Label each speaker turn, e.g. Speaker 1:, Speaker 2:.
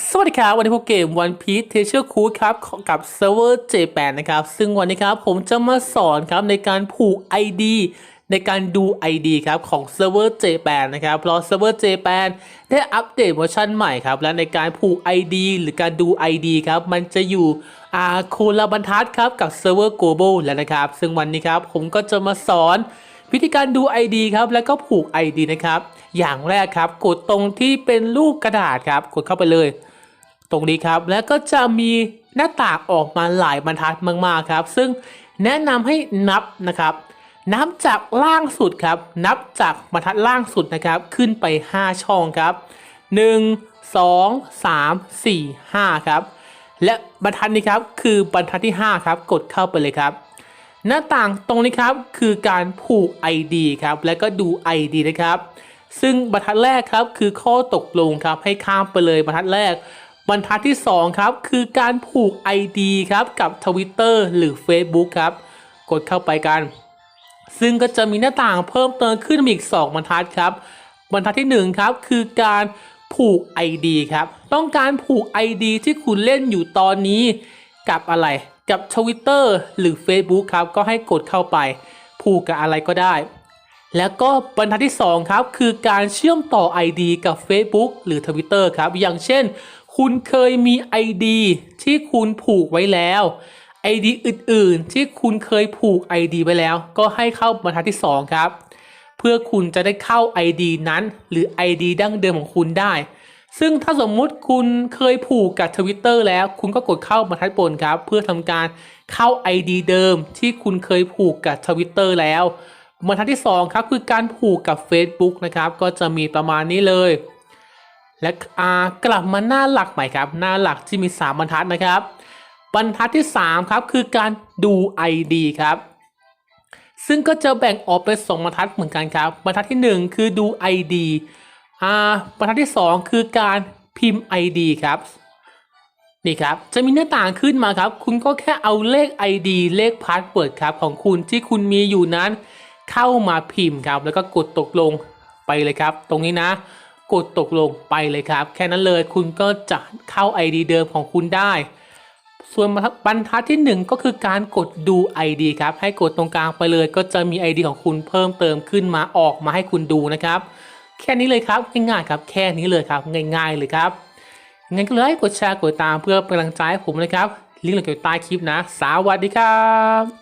Speaker 1: สวัสดีครับ วันนี้พบเกม One Piece Treasure Cruise ครับ กับเซิร์ฟเวอร์ J8 นะครับ ซึ่งวันนี้ครับ ผมจะมาสอนครับในการผูก ID ในการดู ID ครับของเซิร์ฟเวอร์ J8 นะครับ เพราะเซิร์ฟเวอร์ J8 ได้อัปเดตเวอร์ชันใหม่ครับ และในการผูก ID หรือการดู ID ครับ มันจะอยู่อาคละบรรทัดครับกับเซิร์ฟเวอร์ Global แล้วนะครับ ซึ่งวันนี้ครับผมก็จะมาสอน วิธีการดู ID ครับแล้วก็ผูก ID นะครับ อย่างแรกครับ กดตรงที่เป็นรูปกระดาษครับ กดเข้าไปเลย ตรงนี้ครับแล้วก็จะมีหน้าต่างออกมาหลายบรรทัดมากๆครับ ซึ่งแนะนำให้นับนะครับนับจากล่างสุดครับ นับจากบรรทัดล่างสุดนะครับ ขึ้นไป 5 ช่องครับ 1 2 3 4 5 ครับ และบรรทัดนี้ครับคือบรรทัดที่ 5 ครับ กดเข้าไปเลยครับ หน้าต่างตรงนี้ครับคือการผูก ID ครับและก็ดู ID นะครับ ซึ่งบรรทัดแรกครับคือข้อตกลงครับให้ข้ามไปเลยบรรทัดแรก บรรทัดที่ 2 ครับ คือการผูก ID ครับกับ Twitter หรือ Facebook ครับ กดเข้าไปกัน ซึ่งก็จะมีหน้าต่างเพิ่มเติมขึ้นอีก 2 บรรทัดครับ บรรทัดที่ 1 ครับ คือการผูก ID ครับ ต้องการผูก ID ที่คุณเล่นอยู่ตอนนี้กับอะไร กับ Twitter หรือ Facebook ครับ ก็ให้กดเข้าไป ผูกกับอะไรก็ได้ แล้วก็บรรทัดที่ 2 ครับ คือการเชื่อมต่อ ID กับ Facebook หรือ Twitter ครับ อย่างเช่น คุณเคยมี ID ที่คุณผูกไว้แล้ว ID อื่นๆ ที่คุณเคยผูก ID ไว้แล้ว ก็ให้เข้าบรรทัดที่ 2 ครับ เพื่อคุณจะได้เข้า ID นั้น หรือ ID ดั้งเดิมของคุณได้ ซึ่งถ้าสมมุติคุณเคยผูกกับ Twitter แล้ว คุณก็กดเข้าบรรทัดบนครับ เพื่อทำการเข้า ID เดิมที่คุณเคยผูกกับ Twitter แล้วบรรทัดที่ 2 ครับคือการผูกกับ Facebook นะครับ ก็จะมีประมาณนี้เลย และกลับมาหน้าหลักใหม่ครับ หน้าหลักที่มี 3 บรรทัดนะครับ บรรทัดที่ 3 ครับ คือการดู ID ครับ ซึ่งก็จะแบ่งออกเป็นสองบรรทัดเหมือนกันครับ บรรทัดที่ 1 คือดู ID อ่า บรรทัดที่ 2 คือการพิมพ์ ID ครับนี่ครับจะมีหน้าต่างขึ้นมาครับ คุณก็แค่เอาเลข ID เลขพาสเวิร์ดครับของคุณที่คุณมีอยู่นั้น เข้ามาพิมพ์ครับ แล้วก็กดตกลงไปเลยครับ ตรงนี้นะ กดตกลงไปเลยครับ แค่นั้นเลยคุณก็จะเข้า ID เดิมของคุณได้ ส่วนบรรทัดที่ 1 ก็คือการกดดู ID ครับ ให้กดตรงกลางไปเลย ก็จะมี ID ของคุณเพิ่มเติมขึ้นมาออกมาให้คุณดูนะครับ แค่นี้เลยครับง่ายๆครับแค่นี้เลยครับง่าย ๆเลยครับงั้นก็เลยกดแชร์กดตามเพื่อเป็นกำลังใจให้ผมนะครับลิงก์อยู่ใต้คลิปนะ สวัสดีครับ